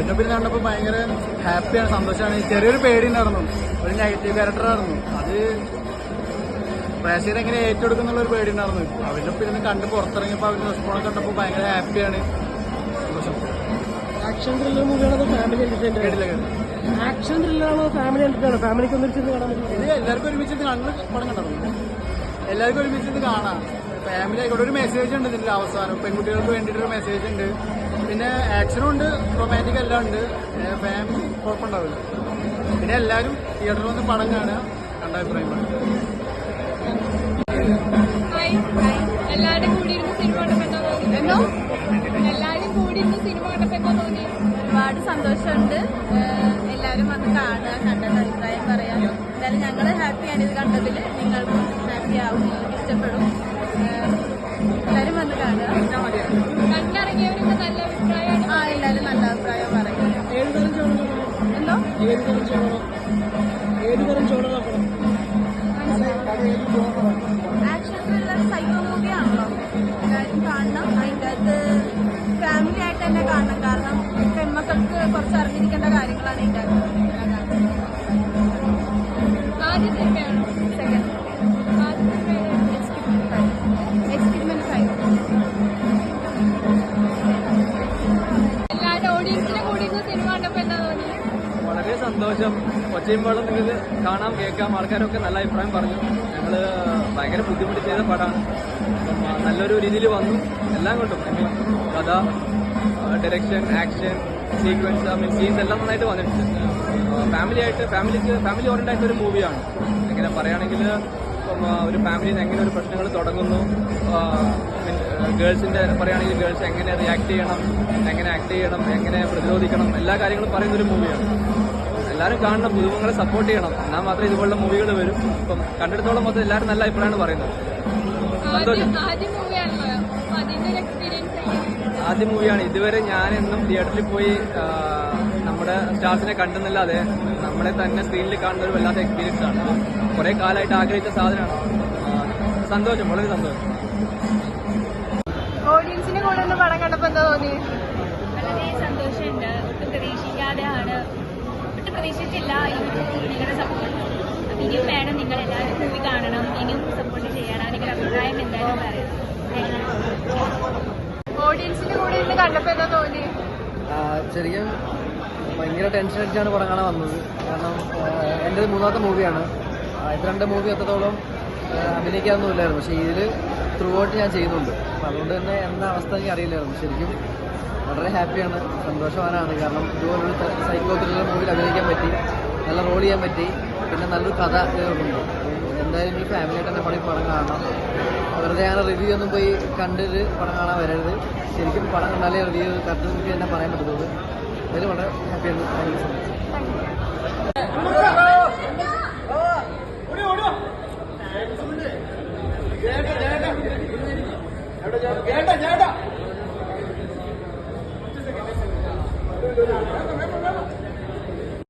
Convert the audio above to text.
അവന്റെ പിന്നെ കണ്ടപ്പോൾ ഭയങ്കര ഹാപ്പിയാണ് സന്തോഷമാണ്. ചെറിയൊരു പേടി ഉണ്ടായിരുന്നു. ഒരു നെഗറ്റീവ് ക്യാരക്ടർ ആയിരുന്നു. അത് പ്രേക്ഷകർ എങ്ങനെ ഏറ്റെടുക്കുന്നുള്ള ഒരു പേടി ഉണ്ടായിരുന്നു. അവരുടെ പിന്നെ കണ്ട് പുറത്തിറങ്ങിയപ്പോൾ അവരുടെ റെസ്പോൺസ് കണ്ടപ്പോൾ ഭയങ്കര ഹാപ്പിയാണ് സന്തോഷം. ആക്ഷൻ ത്രില്ലർ മൂവിയാണോ ഫാമിലി ആക്ഷൻ ത്രില്ലറാണോ ഫാമിലി എന്റർടൈൻമെന്റ് ഫാമിലിക്ക് ഒന്നിച്ചിരുന്ന് കാണാൻ പറ്റും എല്ലാവർക്കും ഒരുമിച്ച് കാണുന്ന പടം കണ്ടു എല്ലാവർക്കും ഒരുമിച്ച് കാണാം. ഫാമിലി ആയിക്കോട്ടെ ഒരു മെസ്സേജ് ഉണ്ട് ഇതിന്റെ അവസാനം. പെൺകുട്ടികൾക്ക് വേണ്ടിയിട്ടൊരു മെസ്സേജ് ഉണ്ട്. പിന്നെ ആക്ഷനും ഉണ്ട് റൊമാന്റിക് എല്ലാം ഉണ്ട്. ഫാമിലി കുഴപ്പമുണ്ടാവില്ല. പിന്നെ എല്ലാവരും തിയേറ്ററിൽ വന്ന് പടം കാണുക കണ്ട അഭിപ്രായം പറയും ഹായ് എല്ലാവരും കൂടി ഇരുന്ന് സിനിമ കണ്ടപ്പോൾ എന്താ എല്ലാവരും കൂടി ഇരുന്ന് സിനിമ കണ്ടപ്പോൾ എന്താ തോന്നി ഒരുപാട് സന്തോഷമുണ്ട്. എല്ലാവരും വന്ന് കാണുക കണ്ടത് അഭിപ്രായം പറയാം. എന്തായാലും ഞങ്ങൾ ഹാപ്പിയാണ് ഇത് കണ്ടതിൽ നിങ്ങൾക്കും ഹാപ്പി ആവും. ഇഷ്ടപ്പെടും. ഏത് തരം ചോളാണ് ഏത് തരം കാണണം അതിന്റെ ഫാമിലി ആയിട്ട് തന്നെ കാണണം കാരണം പെൺമക്കൾക്ക് കുറച്ച് അറിഞ്ഞിരിക്കേണ്ട കാര്യങ്ങളാണ് ഇതിന്റെ അകത്ത് സന്തോഷം. ഒച്ചയുമ്പോഴും നിങ്ങൾക്ക് കാണാം കേൾക്കാം. ആൾക്കാരൊക്കെ നല്ല അഭിപ്രായം പറഞ്ഞു. ഞങ്ങൾ ഭയങ്കര ബുദ്ധിമുട്ട് ചെയ്ത പടമാണ് നല്ലൊരു രീതിയിൽ വന്നു. എല്ലാം കൊണ്ടും. കഥ direction action sequence I mean scenes എല്ലാം നന്നായിട്ട് വന്നിട്ടുണ്ട്. ഫാമിലി ആയിട്ട് ഫാമിലിക്ക് ഫാമിലി ഓറിയന്റ് ആയിട്ട് ഒരു മൂവിയാണ് എങ്ങനെ പറയുകയാണെങ്കിൽ ഒരു ഫാമിലിയിൽ നിന്ന് എങ്ങനെ ഒരു പ്രശ്നങ്ങൾ തുടങ്ങുന്നു? ഗേൾസിന്റെ പറയുകയാണെങ്കിൽ ഗേൾസ് എങ്ങനെ റിയാക്ട് ചെയ്യണം? എങ്ങനെ ആക്ട് ചെയ്യണം? എങ്ങനെ പ്രതിരോധിക്കണം? എല്ലാ കാര്യങ്ങളും പറയുന്നൊരു മൂവിയാണ് എല്ലാവരും കാണണം പുതുമുഖങ്ങളെ സപ്പോർട്ട് ചെയ്യണം. എന്നാൽ മാത്രമേ ഇതുപോലുള്ള മൂവികൾ വരും. ഇപ്പം കണ്ടെടുത്തോളം മൊത്തം എല്ലാവരും നല്ല അഭിപ്രായമാണ് പറയുന്നത്. സന്തോഷം. ആദ്യം മൂവിയാണ് ഇതുവരെ ഞാൻ എന്നും തിയേറ്ററിൽ പോയി നമ്മുടെ സ്റ്റാർസിനെ കണ്ടെന്നല്ലാതെ നമ്മളെ തന്നെ സ്ക്രീനിൽ കാണുന്ന ഒരു വല്ലാത്ത എക്സ്പീരിയൻസ് ആണ്. കുറെ കാലമായിട്ട് ആഗ്രഹിച്ച സാധനമാണ്. സന്തോഷം. വളരെ സന്തോഷം. ഓഡിയൻസിനെ കൂടെ പടം കണ്ടപ്പോ എന്താ തോന്നി വളരെ സന്തോഷമുണ്ട്. ഒട്ടും പ്രതീക്ഷിക്കാതെയാണ് ഒട്ടും പ്രതീക്ഷിച്ചില്ല. നിങ്ങളുടെ സപ്പോർട്ട് അപ്പം ഇനിയും വേണം നിങ്ങൾ എല്ലാവരും മൂവി കാണണം. ഇനിയും സപ്പോർട്ട് ചെയ്യണം. നിങ്ങളുടെ അഭിപ്രായം എന്തായാലും പറയാം. ഓഡിയൻസിന്റെ കൂടെ ഇന്ന് കണ്ടപ്പോ എന്താ തോന്നി? ശരിക്കും ഭയങ്കര ടെൻഷൻ അടിച്ചാണ് പടം കാണാൻ വന്നത്. കാരണം എന്റെ മൂന്നാമത്തെ മൂവിയാണ് ഇത് രണ്ട് മൂവി എത്രത്തോളം അഭിനയിക്കാനൊന്നുമില്ലായിരുന്നു പക്ഷേ ഇതിൽ ത്രൂ ഔട്ട് ഞാൻ ചെയ്യുന്നുണ്ട്. അപ്പം അതുകൊണ്ട് തന്നെ എന്താ അവസ്ഥ എനിക്ക് അറിയില്ലായിരുന്നു. ശരിക്കും വളരെ ഹാപ്പിയാണ്. സന്തോഷവാനാണ്. കാരണം ഇതുപോലൊരു സൈക്കോ ത്രില്ലർ മൂവിയിൽ അഭിനയിക്കാൻ പറ്റി. നല്ല റോൾ ചെയ്യാൻ പറ്റി. പിന്നെ നല്ലൊരു കഥ ഉണ്ട് എന്തായാലും ഈ ഫാമിലിയായിട്ട് തന്നെ പടം പടം കാണണം. വെറുതെ അങ്ങനെ റിവ്യൂ ഒന്നും പോയി കണ്ടിട്ട് പടം കാണാൻ വരരുത്. ശരിക്കും പടം കണ്ടാലേ റിവ്യൂ കറക്റ്റ് റിവ്യൂ തന്നെ പറയാൻ പറ്റുള്ളൂ അതിൽ വളരെ ഹാപ്പിയാണ്. ചേട്ടാ ചേട്ടാ Ja, ja, ja.